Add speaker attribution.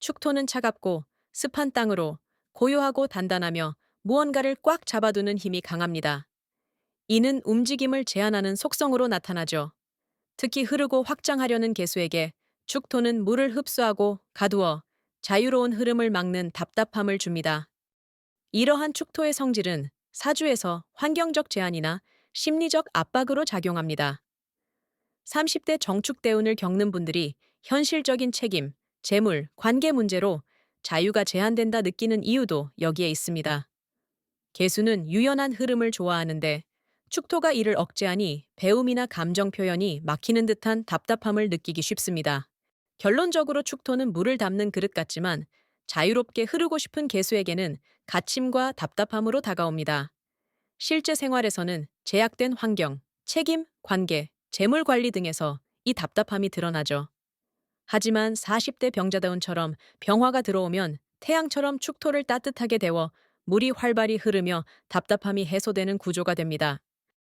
Speaker 1: 축토는 차갑고 습한 땅으로 고요하고 단단하며 무언가를 꽉 잡아두는 힘이 강합니다. 이는 움직임을 제한하는 속성으로 나타나죠. 특히 흐르고 확장하려는 개수에게 축토는 물을 흡수하고 가두어 자유로운 흐름을 막는 답답함을 줍니다. 이러한 축토의 성질은 사주에서 환경적 제한이나 심리적 압박으로 작용합니다. 30대 정축대운을 겪는 분들이 현실적인 책임, 재물, 관계 문제로 자유가 제한된다 느끼는 이유도 여기에 있습니다. 개수는 유연한 흐름을 좋아하는데 축토가 이를 억제하니 배움이나 감정 표현이 막히는 듯한 답답함을 느끼기 쉽습니다. 결론적으로 축토는 물을 담는 그릇 같지만 자유롭게 흐르고 싶은 개수에게는 갇힘과 답답함으로 다가옵니다. 실제 생활에서는 제약된 환경, 책임, 관계, 재물 관리 등에서 이 답답함이 드러나죠. 하지만 40대 병자다운처럼 병화가 들어오면 태양처럼 축토를 따뜻하게 데워 물이 활발히 흐르며 답답함이 해소되는 구조가 됩니다.